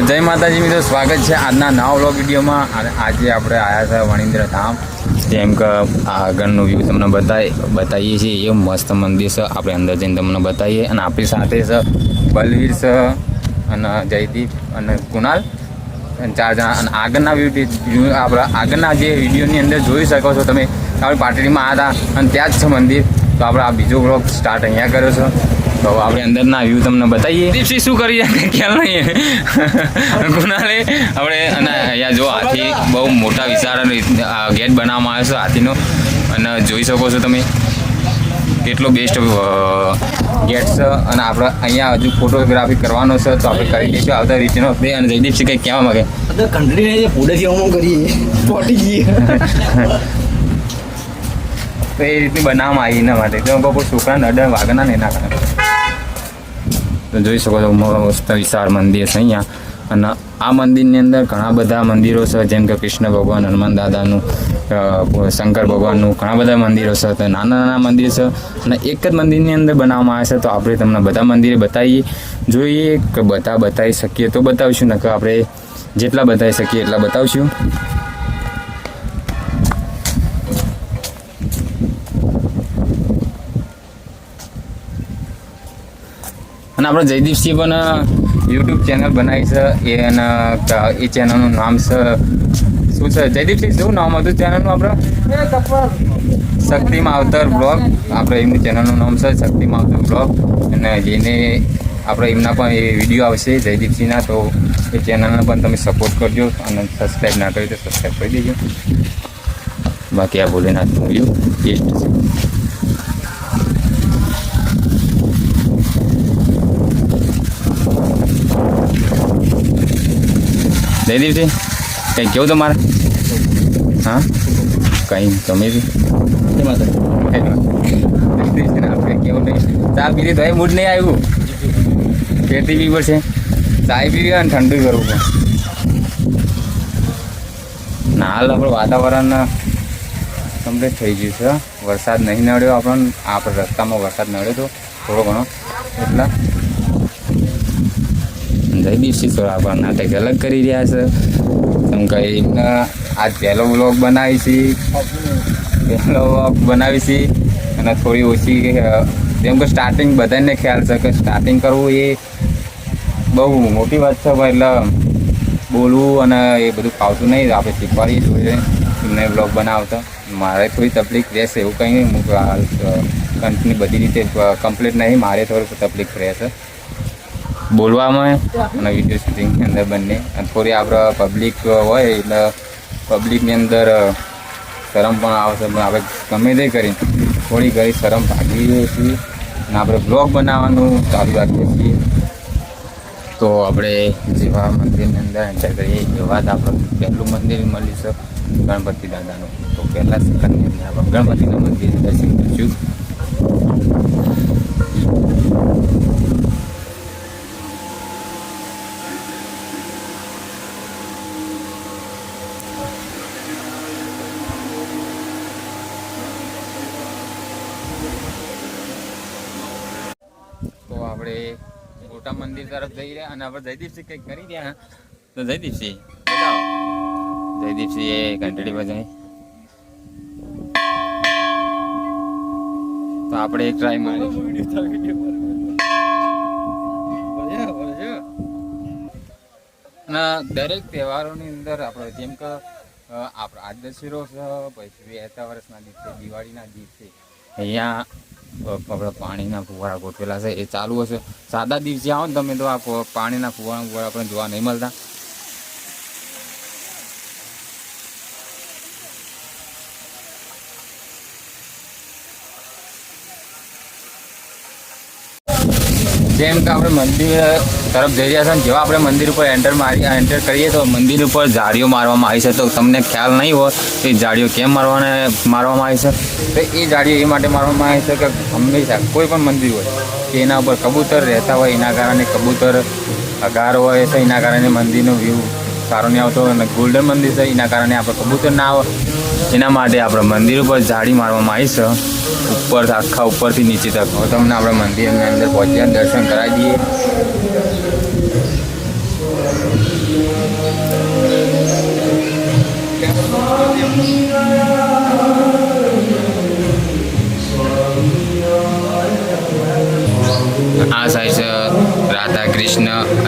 જય માતાજી મિત્રો, સ્વાગત છે આજના નવા વ્લોગ વિડીયોમાં. અને આજે આપણે આવ્યા છે વણિન્દ્ર ધામ જેમ કે આગળનું વ્યૂ તમને બતાવી બતાવીએ છીએ, એ મસ્ત મંદિર છે. આપણે અંદર જઈને તમને બતાવીએ અને આપણી સાથે છે બલવીર છે અને જયદીપ અને કુણાલ. અને ચાર જણા. અને આગળના વ્યૂ આપણા આગળના જે વિડીયોની અંદર જોઈ શકો છો તમે. આપણી પાટડીમાં આવ્યા હતા. અને ત્યાં જ છે મંદિર. તો આપણે આ બીજો વ્લોગ સ્ટાર્ટ અહીંયા કર્યો છે. તો આપણે અંદરના વ્યૂ તમને બતાવીએ. દીપસી શું કરીએ? રહ્યા ખ્યાલ નહીં કુનાલે આપણે અને અહીંયા જો હાથી બહુ મોટા વિશાળ ગેટ બનાવવામાં આવ્યો છે હાથીનો. અને જોઈ શકો છો તમે કેટલો બેસ્ટ ગેટ છે. અને આપણે અહીંયા હજુ ફોટોગ્રાફી કરવાનો છે તો આપણે કરી દઈશું આવતા રીતનો વખતે અને જયદીપસિંહ કંઈક કહેવા માંગે? તો કંટ્રીને જે ફૂડેથી અમુક કરીએ. પોટી જઈએ. તો એ રીતની બનાવવામાં આવી એના માટે. તો બપોર છોકરાને અડર વાગના ને એના કારણે તો જોઈ શકો છો વિશાળ મંદિર છે અહીંયા. અને આ મંદિરની અંદર ઘણા બધા મંદિરો છે, જેમ કે કૃષ્ણ ભગવાન, હનુમાન દાદાનું શંકર ભગવાનનું, ઘણા બધા મંદિરો છે, તો નાના નાના મંદિર છે. અને એક જ મંદિરની અંદર બનાવવામાં આવે છે, તો આપણે તમને બધા મંદિરે બતાવીએ. જોઈએ કે બધા બતાવી શકીએ તો બતાવીશું, નકર આપણે જેટલા બતાવી શકીએ એટલા બતાવશું. અને આપણે જયદીપસિંહ પણ યુટ્યુબ ચેનલ બનાવી છે. એ અને એ ચેનલનું નામ છે, શું છે? જયદીપસિંહ, શું નામ હતું ચેનલનું આપણે? શક્તિ માવતર બ્લોગ આપણે એમનું ચેનલનું નામ છે શક્તિ માવતર બ્લોગ અને જેને આપણે એમના પણ એ વીડિયો આવશે, જયદીપસિંહના, તો એ ચેનલને પણ તમે સપોર્ટ કરજો અને સબસ્ક્રાઈબ ના કરી તો સબસ્ક્રાઈબ કરી દેજો. બાકી આ ભોલેનાથ વ્યૂ ટેસ્ટ છે જયદીપસિંહ કંઈ કેવું તમારે? હા? કંઈ તમે બી. કેવું નહીં. ચા પીધી તો મૂડ નહીં આવ્યું. પેટી પી પડશે. ચાય પીવી અને ઠંડુ કરવું પણ ના હાલ આપણું વાતાવરણ કમ્પ્લીટ થઈ ગયું છે. વરસાદ નહીં નડ્યો આપણને. આપણે રસ્તામાં વરસાદ નડ્યો હતો થોડો ઘણો. એટલા. જયદીપસિંહ આપણા નાટક અલગ કરી રહ્યા છે. એમ કહી આજ પહેલો વ્લોગ બનાવી પહેલો બ્લોગ બનાવી અને થોડી ઓછી જેમ કે સ્ટાર્ટિંગ બધાને ખ્યાલ છે કે સ્ટાર્ટિંગ કરવું એ બહુ મોટી વાત છે એટલે બોલવું અને એ બધું ફાવતું નહીં. આપણે શીખવાડીએ જોઈએ. એમને બ્લોગ બનાવતા. મારે થોડી તકલીફ રહેશે એવું કંઈ નહીં. હું કંપની બધી રીતે કમ્પ્લીટ નહીં. મારે થોડી તકલીફ રહેશે. બોલવામાં અને વીડિયો શૂટિંગની અંદર બંને. અને થોડી આપણે પબ્લિક હોય એટલે પબ્લિકની અંદર શરમ પણ આવશે પણ આપણે ગમે તે કરી, થોડી ઘણી શરમ ભાગીએ છીએ. અને આપણે બ્લોગ બનાવવાનું ચાલુ રાખીએ છીએ. તો આપણે જેવા મંદિરની અંદર એન્ટર કરીએ એવા જ આપણે પહેલું મંદિર મળી છે ગણપતિ દાદાનું. તો પહેલાં સેકન્ડની અંદર આપણે ગણપતિના મંદિર દર્શન કરીશું. તરફ જઈ રહ્યા અને આપણે જયદીપસિંહ કંઈક કરી રહ્યા તો જયદીપસિંહ. જયદીપસિંહ એ ઘંટડી બજાવી. તો આપણે એક ટ્રાય મારી અને દરેક તહેવારોની અંદર આપણે જેમ કે આપણે આજ દશેરો પછી બેસતા વર્ષના દિવસે દિવાળીના દિવસે અહીંયા આપણે પાણીના ફુવારા ગોઠવેલા છે. એ ચાલુ હશે. સાદા દિવસે આવો ને તમે તો આ પાણીના ફુવારા ફુવારા આપણે જોવા નહીં મળતા. જેમ કે આપણે મંદિર તરફ જઈ રહ્યા છે ને જેવા આપણે મંદિર ઉપર એન્ટર મારી એન્ટર કરીએ તો મંદિર ઉપર જાળીઓ મારવામાં આવી છે. તો તમને ખ્યાલ નહીં હોય તો એ જાળીઓ કેમ મારવાને મારવામાં આવી છે? તો એ જાળીઓ એ માટે મારવામાં આવી છે કે હંમેશા કોઈ પણ મંદિર હોય કે એના ઉપર કબૂતર રહેતા હોય, એના કારણે કબૂતર અગાર હોય છે, એના કારણે મંદિરનો વ્યૂ સારો નહીં આવતો અને ગોલ્ડન મંદિર છે, એના કારણે આપણે કબૂતર ના આવે. એના માટે આપણે મંદિર ઉપર જાળી મારવામાં આવી છે. ઉપર આખા ઉપરથી નીચે તક. હવે તમને આપણે મંદિરની અંદર પહોંચ્યા, દર્શન કરાવી દઈએ. આ સાઈડ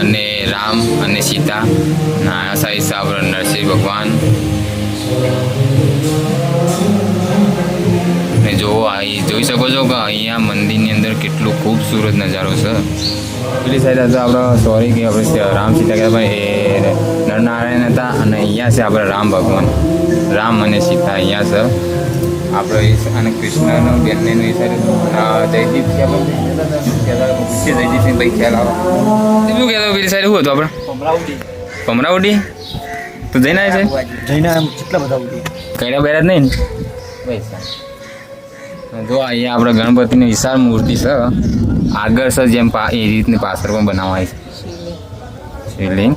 અને રામ અને સીતા નાના છે આપણે નરસિંહ ભગવાન. ને જો અહીં જોઈ શકો છો કે અહીંયા મંદિરની અંદર કેટલું ખૂબસૂરત નજારો છે. પેલી સાઈડ તો આપણે સોરી કે આપણે રામ સીતા કહેતા એ નરનારાયણ હતા અને અહીંયા છે આપણે રામ ભગવાન. રામ અને સીતા અહીંયા છે. આપણે અને કૃષ્ણનો બંનેનું એ જયદીપ જયદીપસિંહ ભાઈ ખ્યાલ આવો. શું કહેતો પેલી સાઈડ? શું હતું આપણે? કમરાવડી તો જઈને આવે છે? જઈને કેટલા બધા ઉડી? કઈડા બેરા જ નહીં જો અહીંયા આપણે ગણપતિની વિશાળ મૂર્તિ છે. આગળ છે જેમ પા એ રીતની પાછળ પણ બનાવાય છે. શિવલિંગ.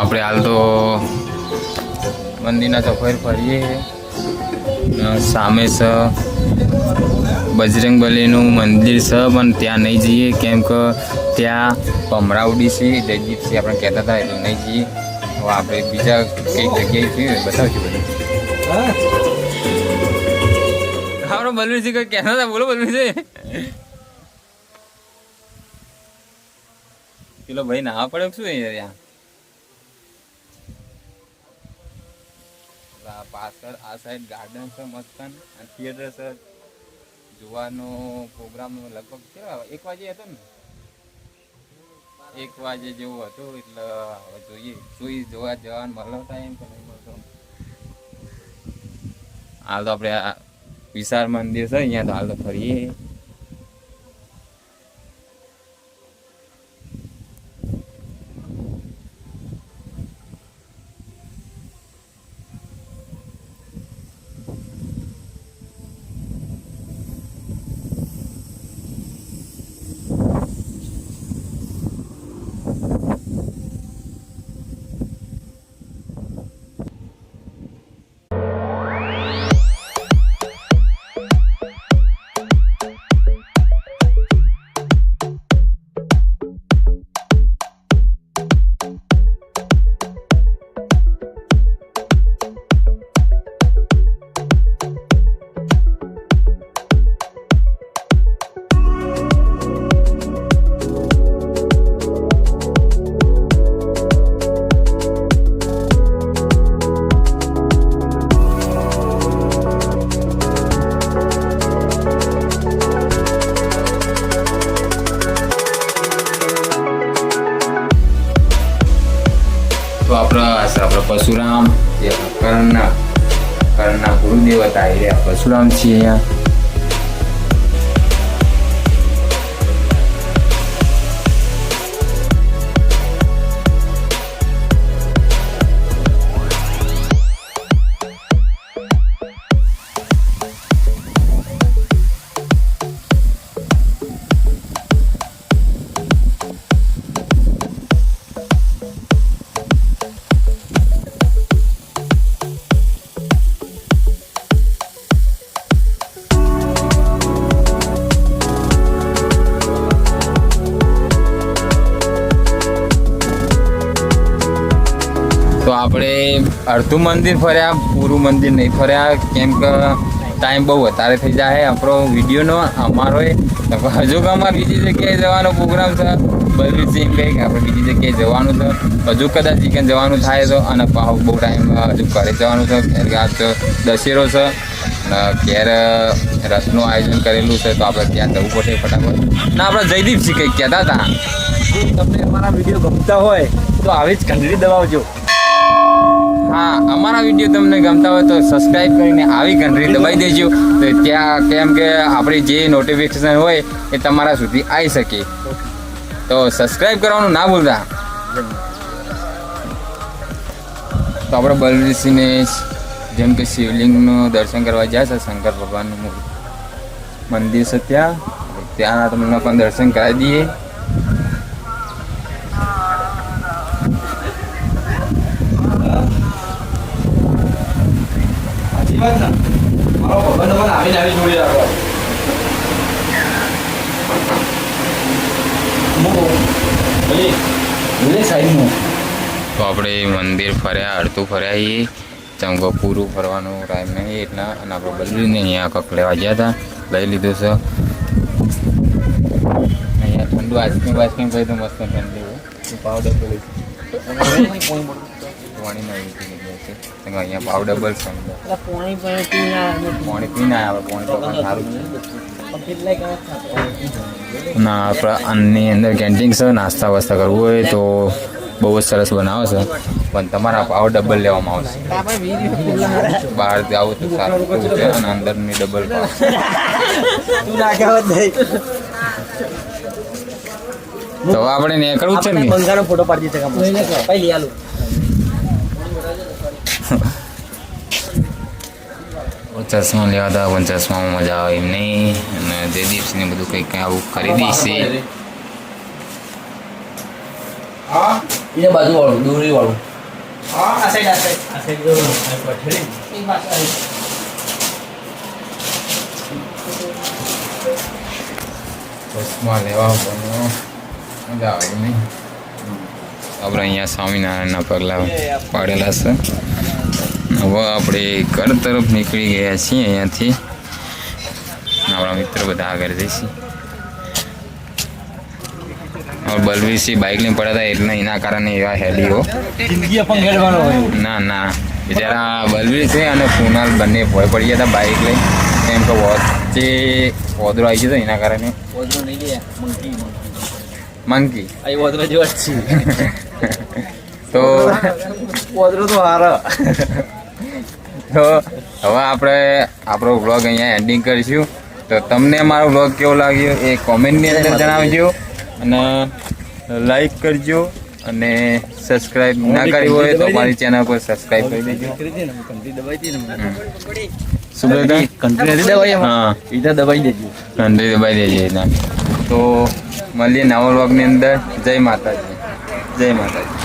આપણે હાલ તો મંદિરના ચોખેર ફરીએ સામે છે બજરંગ બલીનું મંદિર છે પણ ત્યાં નહીં જઈએ. કેમ કે ત્યાં ભમરાવડી છે જયદીપસિંહ આપણે કહેતા હતા, એટલે નહીં જઈએ. હવે આપણે બીજા કઈ જગ્યાએ છીએ બતાવશું બધું. આપણો બલવીરસિંહ કઈ કહેતા હતા? બોલો બલવીરસિંહ. પેલો ભાઈ ના પડે શું અહીંયા આ આ સાઈડ ગાર્ડન છે મસ્તન. અને થિયેટર છે જોવાનો પ્રોગ્રામ લગભગ કેવા એક વાગે હતો ને? એક વાગે જેવું હતું, એટલે હવે જોઈએ. જોઈ, જોવા જવાનું મળો ટાઈમ કે નહીં મળતો. હાલ તો આપણે આ વિશાળ મંદિર છે, અહીંયા તો હાલ તો ફરીએ. કર્ણના ગુરુદેવ હતા એ રહ્યા પરશુરામ છીએ અહીંયા અડધું મંદિર ફર્યા, પૂરું મંદિર નહીં ફર્યા. કેમ કે ટાઈમ બહુ વધારે થઈ જાય. આપણો વિડીયોનો અમારો હજુ કે અમારે બીજી જગ્યાએ જવાનો પ્રોગ્રામ છે. બલવીરસિંહ સિંહ કંઈક આપણે બીજી જગ્યાએ જવાનું છે. હજુ કદાચ ચિકન જવાનું થાય તો અને બહુ ટાઈમ હજુ ઘરે જવાનું છે. કે આજ દશેરો છે. ઘેર રસનું આયોજન કરેલું છે તો આપણે ત્યાં જવું પડશે ફટાફટ. ના, આપણે જયદીપસિંહ કંઈક કહેતા હતા. તમને અમારા વીડિયો ગમતા હોય તો આવી જ ઘંટડી દબાવજો. હા, અમારા વીડિયો તમને ગમતા હોય તો સબસ્ક્રાઇબ કરીને આવી ઘંટડી દબાઈ દેજો. તો ત્યાં કેમ કે આપણી જે નોટિફિકેશન હોય એ તમારા સુધી આવી શકે. તો સબસ્ક્રાઈબ કરવાનું ના ભૂલતા. તો આપણે બલરીસિંહને જેમ કે શિવલિંગનું દર્શન કરવા જાય છે, શંકર ભગવાનનું મંદિર છે ત્યાં. ત્યાંના તમને પણ દર્શન કરાવી દઈએ. વાત ને મારો ભગવાન પણ આવીને આવી જોડી રાખો. ભલે. ભલે સાઈડનું તો આપણે મંદિર ફર્યા હડતું ફર્યા એ ચમકો પૂરું ફરવાનું ટાઈમ નહીં એટલા. અને આપણે બદલીને અહીંયા કક લેવા ગયા હતા. લઈ લીધું છે. અહીંયા ઠંડુ આઈસ્ક્રીમ આઈસ્ક્રીમ ભાઈ તો મસ્ત ઠંડી હોય. પાવડર પાણી નહીં છે. તમે અહીંયા પાવ ડબલ છે પાણી પણ આવ્યા પાણી આવે પાણી તો પણ સારું છે. ના આપણા આની અંદર કેન્ટીન છે નાસ્તા વાસ્તા કરવું હોય તો બહુ જ સરસ બનાવે છે. પણ તમારા પાવ ડબલ લેવામાં આવશે. બહાર જાવ તો સારું છે અને અંદરની ડબલ તું આપણે નીકળવું છે ને? બંગાળનો ફોટો પાડી દીધો ચશ્મા લેવા હતા પણ ચશ્મામાં મજા આવે એમ નહીં. અને જયદીપસિંહને બધું કંઈક કંઈ આવું ખરીદી છે એને બાજુ વાળું દોરી વાળું ચશ્મા લેવા પણ મજા આવે નહીં. આપણે અહીંયા સ્વામિનારાયણના પગલા પાડેલા છે. હવે આપણે ઘર તરફ નીકળી ગયા છીએ અહીંયાથી. આપણા મિત્ર બધા આગળ જઈશું. બાઇક લઈને પડ્યા હતા એટલે એના કારણે એવા હેલીઓ. ના ના. બિચારા બલવીર છે અને કુનાલ બંને ભોય પડી ગયા હતા બાઇક લઈ એમ કે વચ્ચે ઓદરો આવી ગયો એના કારણે. ઓદરો નહીં મંકી ઓદરો જેવા તો ઓદરો તો હારો. તો હવે આપણે આપણો વ્લોગ અહીંયા એન્ડિંગ કરીશું. તો તમને મારો વ્લોગ કેવો લાગ્યો એ કોમેન્ટની અંદર જણાવજો. અને લાઈક કરજો અને સબસ્ક્રાઈબ ના કરી હોય તો મારી ચેનલ પર સબસ્ક્રાઈબ કરી દેજો. શું કંટ્રી દબાઈ હા. દબાઈ દબાઈ એના. તો મળીએ નવા વ્લોગની અંદર. જય માતાજી. જય માતાજી.